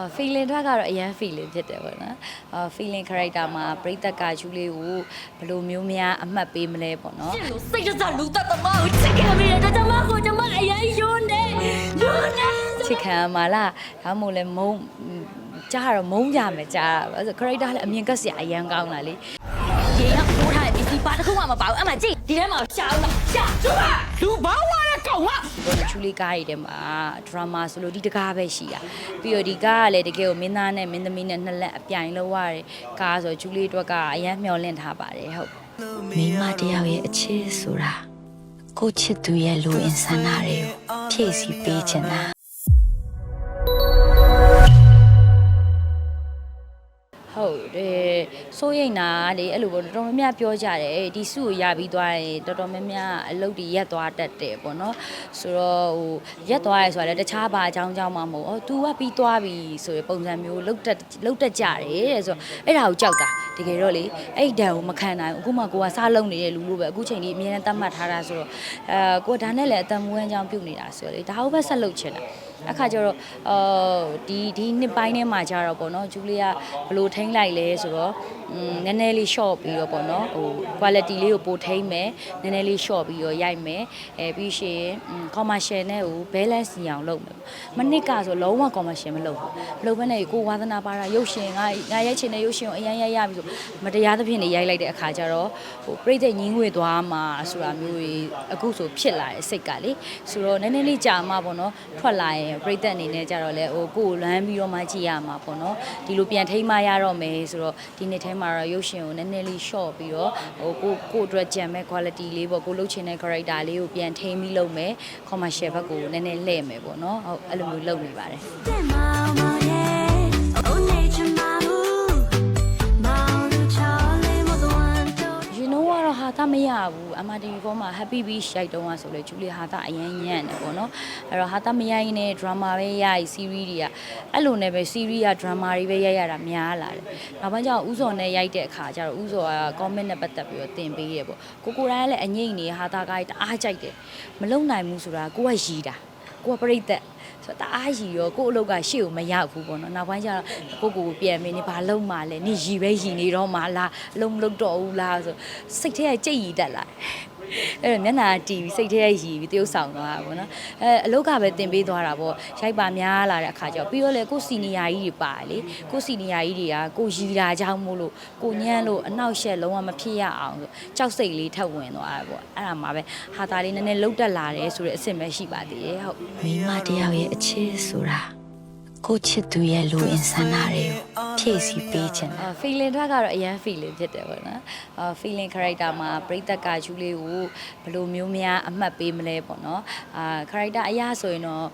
အာ feeling ထွက်ကတော့အရန် feeling ဖြစ်တယ်ပေါ့နော်အာ feeling character မှာပရိသတ်ကဂျူလေးကိုဘယ်လိုမျိုးများအမှတ်ပေးမလဲပေါ့နော်ရှင်လို့စိတ်တစားလူသက်သမားကိုချစ်ခဲ့မိတယ်ဒါကြောင့်မကိုကျွန်မအရင်ယွန်းနေယွန်းနေချစ်ခံရမှာလားဒါမှမဟုတ်လဲမုန်းကြားတော့မုန်းကြမယ်ကြားတာအဲ့ဆို character လည်းအမြင်ကက်စရာအရန်ကောင်းတာလေရေရောက်ပိုးထားတဲ့ပစ္စည်းပါတစ်ခုမှမပါဘူးအမှကြည့်ဒီထဲမှာရှာဦးလားရှာကျူပါလူဘာဝရကောင်က ဘောချူလေးကားတွေထဲမှာ drama ဆိုလို့ဒီတကားပဲရှိတာပြီးတော့ဒီကားကလည်းတကယ်ကိုမင်းသားနဲ့မင်းသမီးနဲ့နှစ်လက်အပြိုင်လောက်ရတယ်ကားဆိုဂျူလေးအတွက်ကအရန်မျောလင့်ထားပါတယ်ဟုတ်မိမတယောက်ရဲ့အချစ်ဆိုတာကိုယ့်ချစ်သူရဲ့လူအင်ဆန္ဒတွေကိုဖြည့်ဆည်းပေးချင်တာဟုတ် စိုးရိမ်တာကလေအဲ့လိုပေါ့တော်တော်များများပြောကြတယ်ဒီစုကိုရပြီးသွားရင်တော်တော်များများအလုပ်တွေရက်သွားတတ်တယ်ပေါ့နော်ဆိုတော့ဟိုရက်သွားရဲဆိုတာလည်းတခြားဘာအကြောင်းကြောင့်မှမဟုတ်အော် तू ကပြီးသွားပြီဆိုရယ်ပုံစံမျိုးလုတ်တက်လုတ်တက်ကြတယ်တဲ့ဆိုတော့အဲ့ဒါကိုကြောက်တာတကယ်တော့လေအဲ့ဒဏ်ကိုမခံနိုင်ဘူးအခုမှကိုကစားလုံးနေတဲ့လူလိုပဲအခုချိန်ကြီးအမြဲတမ်းတတ်မှတ်ထားတာဆိုတော့အဲကိုကဒါနဲ့လည်းအတန်မွေးအကြောင်းပြုတ်နေတာဆိုတော့လေဒါဟုတ်ပဲဆက်လုပ်ချင်တာ အခါကျတော့အော်ဒီဒီနှစ်ပိုင်းထဲမှာကျတော့ပေါ့နော်ဂျူလီယာဘယ်လိုထိန်းလိုက်လဲဆိုတော့อืมနည်းနည်းလေး short ပြီးတော့ပေါ့နော်ဟို quality လေးကိုပိုထိန်းမယ်နည်းနည်းလေး short ပြီးတော့ရိုက်မယ်အဲပြီးရှင် commercial နဲ့ကို balance စီအောင်လုပ်မယ်မနစ်ကဆိုလုံးဝ commercial မလုပ်ဘူးမလုပ်ဘဲနဲ့ကိုဝါသနာပါတာရုပ်ရှင်ငါငါရိုက်ချင်တဲ့ရုပ်ရှင်ကိုအရင်ရိုက်ရပြီဆိုမတရားသဖြင့်နေရိုက်လိုက်တဲ့အခါကျတော့ဟိုပြိတ္တညင်းငွေသွားမှာဆိုတာမျိုးကြီးအခုဆိုဖြစ်လာတဲ့စိတ်ကလေဆိုတော့နည်းနည်းလေးကြာမှပေါ့နော်ထွက်လာရင်ပြိတ္တအနေနဲ့ကြတော့လေဟိုကိုယ်ကိုလမ်းပြီးတော့မှကြည့်ရမှာပေါ့နော်ဒီလိုပြန်ထိမ့်မရတော့မယ်ဆိုတော့ဒီနေ့ထဲမှာတော့ရုပ်ရှင်ကိုနည်းနည်းလေး short ပြီးတော့ဟိုကိုကိုအတွက်ကြံမဲ့ quality လေးပေါ့ကိုလုပ်ချင်တဲ့ character လေးကိုပြန်ထိမ့်ပြီးလုပ်မယ် commercial ဘက်ကိုနည်းနည်းလှည့်မယ်ပေါ့နော်ဟုတ်အဲ့လိုမျိုးလုပ်နေပါတယ် တော့ဟာတာမရဘူးအမတီဗီပေါ်မှာ happy beach ရိုက်တုံးอ่ะဆိုလေဂျူလီဟာတာအရန်ညံ့တယ်ပေါ့နော်အဲ့တော့ဟာတာမရိုင်းနဲ့ drama ပဲရိုက် series တွေကအဲ့လိုနဲ့ပဲ series က drama တွေပဲရိုက်ရတာများလာတယ်နောက်ပိုင်းကျတော့ဥစော်နဲ့ရိုက်တဲ့အခါကျတော့ဥစော်က comment နဲ့ပတ်သက်ပြီးတော့တင်ပေးရပေါ့ကိုကိုတိုင်းကလည်းအငိမ့်နေဟာတာကတအားကြိုက်တယ်မလုံနိုင်ဘူးဆိုတာကိုကရီတာကိုကပြိတ္တ ဆိုတော့တအားရီရောကို့အလုပ်ကရှေ့ကိုမရောက်ဘူးပေါ့နော်နောက်ပိုင်းကျတော့ကိုကိုကိုပြန်မင်းနေဘာလုံးမှလဲနေရီပဲရီနေတော့မှလားအလုံးမလုပ်တော့ဘူးလားဆိုစိတ်ထဲကကြိတ်ရီတက်လာ အဲ့တော့မျက်နှာတီးပြီးစိတ်ထဲကရီပြီးတရုပ်ဆောင်သွားတာပေါ့နော်အဲအလုပ်ကပဲတင်ပေးသွားတာပေါ့ရိုက်ပါများလာတဲ့အခါကျတော့ပြီးတော့လေကိုစီနီယာကြီးတွေပါတယ်လေကိုစီနီယာကြီးတွေကကိုရီတာကြောင့်မို့လို့ကိုညမ်းလို့အနောက်ရှက်လုံးဝမဖြစ်ရအောင်ဆိုကြောက်စိတ်လေးထပ်ဝင်သွားတာပေါ့အဲ့ဒါမှပဲဟာတာလေးနည်းနည်းလှုပ်တက်လာတယ်ဆိုတဲ့အဆင့်ပဲရှိပါသေးတယ်ဟုတ်မိမတယောက်ရဲ့အချစ်ဆိုတာကိုယ့်ချစ်သူရဲ့လူအင်ဆန္ဒတွေကို ဖြည့်ဆည်းပေးချင်တာအာ feeling ထွက်ကတော့အရန် feeling ဖြစ်တယ်ပေါ့နော်အာ feeling character မှာပရိသတ်ကဂျူလေးကိုဘယ်လိုမျိုးများအမှတ်ပေးမလဲပေါ့နော်အာ character အရာဆိုရင်တော့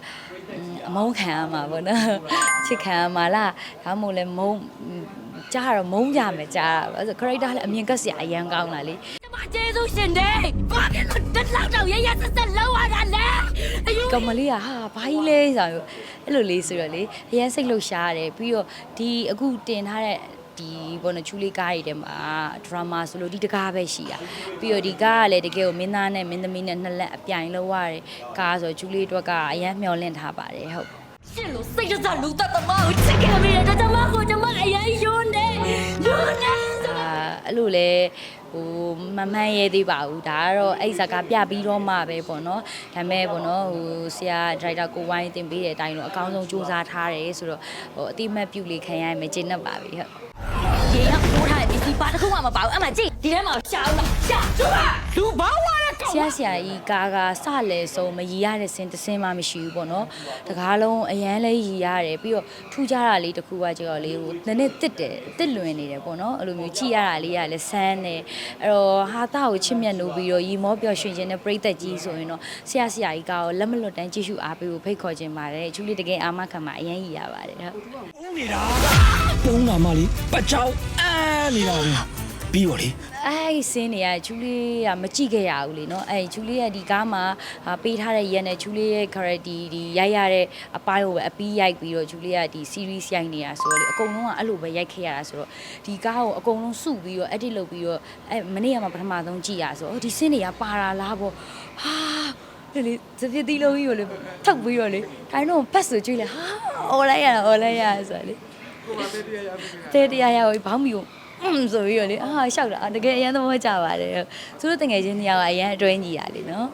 อืมအမုန်းခံရမှာပေါ့နော်ချစ်ခံရမှာလားဒါမှမဟုတ်လဲမုန်းကြားတော့မုန်းကြမယ်ကြားတာအဲ့ဆို character လည်းအမြင်ကက်စရာအရန်ကောင်းတာလေကျမကျေးဇူးရှင်တယ်ဘာဖြစ်လို့တက်လောက်တော့ရရဆက်ဆက်လောက်ရတာလဲအယူကောင်မလေးကဟာဘာကြီးလဲဆိုတော့ အဲ့လိုလေးဆိုတော့လေအရန်စိတ်လှုပ်ရှားရတယ်ပြီးတော့ဒီအခုတင်ထားတဲ့ဒီဘောနချူလေးကားတွေထဲမှာ drama ဆိုလို့ဒီတကားပဲရှိတာပြီးတော့ဒီကားကလည်းတကယ်ကိုမင်းသားနဲ့မင်းသမီးနဲ့နှစ်လက်အပြိုင်လောက်ရတယ်ကားဆိုတော့ချူလေးအတွက်ကအရန်မျောလင့်ထားပါတယ်ဟုတ်ရှင်လို့စိတ်တစားလူသက်သမားကိုချစ်ခဲ့မိတယ်ဒါကြောင့်မကိုကျွန်မအရင်ယွန်းနေယွန်းနေအာအဲ့လိုလေ ဟိုမမှန်ရဲသေးပါဘူးဒါကတော့အဲ့ဇာကပြပြီးတော့မှပဲပေါ့နော်ဒါပေမဲ့ပေါ့နော်ဟိုဆရာဒရိုက်တာကိုဝိုင်းတင်ပေးတဲ့အတိုင်းတော့အကောင်းဆုံးစူးစမ်းထားတယ်ဆိုတော့ဟိုအတိမတ်ပြုလေးခံရရင်မကျေနပ်ပါဘူးဟုတ်ရေရောက်ပိုးထားတဲ့ပစ္စည်းပါတစ်ခုမှမပါဘူးအမှကြည့်ဒီထဲမှာရှာဦးလားရှာကျူပါလူဘာဝရကောင် ဆရာဆရာကြီးကားကစလဲဆုံးမရီရတဲ့စင်တစ်စင်မှမရှိဘူးပေါ့နော်တကားလုံးအရန်လေးရီရတယ်ပြီးတော့ထူးခြားတာလေးတစ်ခုကကြော်လေးဟိုနည်းနည်းတစ်တယ်တစ်လွင်နေတယ်ပေါ့နော်အဲ့လိုမျိုးကြည့်ရတာလေးကလည်းဆန်းတယ်အဲ့တော့ဟာတာကိုချစ်မြတ်နိုးပြီးတော့ရီမောပျော်ရွှင်ခြင်းနဲ့ပြိသက်ကြီးဆိုရင်တော့ဆရာဆရာကြီးကားကိုလက်မလွတ်တမ်းကြည့်ရှုအားပေးဖို့ဖိတ်ခေါ်ခြင်းပါတယ်ချူလေးတကယ်အာမခံမှာအရန်ရီရပါတယ်ဟုတ်ပုံးနေတာပုံးလာမှလေပတ်ချောင်းအမ်းနေတာလေ ပြီးတော့လေအဲ့ဒီစင်းတွေကဂျူလီကမကြည့်ခဲ့ရဘူးလေနော်အဲ့ဂျူလီရဲ့ဒီကားမှာအာပေးထားတဲ့ရက်နဲ့ဂျူလီရဲ့ character ဒီရိုက်ရတဲ့အပိုင်းကိုပဲအပီးရိုက်ပြီးတော့ဂျူလီကဒီ series ရိုက်နေတာဆိုတော့လေအကုန်လုံးကအဲ့လိုပဲရိုက်ခဲ့ရတာဆိုတော့ဒီကားကိုအကုန်လုံးစုပြီးတော့ edit လုပ်ပြီးတော့အဲ့မနေ့ကမှပထမဆုံးကြည့်ရဆိုတော့ဒီစင်းတွေကပါတာလားပေါ့ဟာလေလေစပြစ်တီးလုံးကြီးကိုလေထုတ်ပြီးတော့လေတိုင်းတော့ဘတ်ဆိုကြွေးလေဟာအော်လိုက်ရတာအော်လိုက်ရတာဆိုတော့လေတဲတရားရပြီဘောင်းမီကို อืมဆိုပြီးတော့လေအာရှောက်တာအာတကယ်အရန်သဘောကျပါတယ်သူတို့တငယ်ချင်းနှစ်ယောက်ကအရန်အတွဲညီတာလေနော်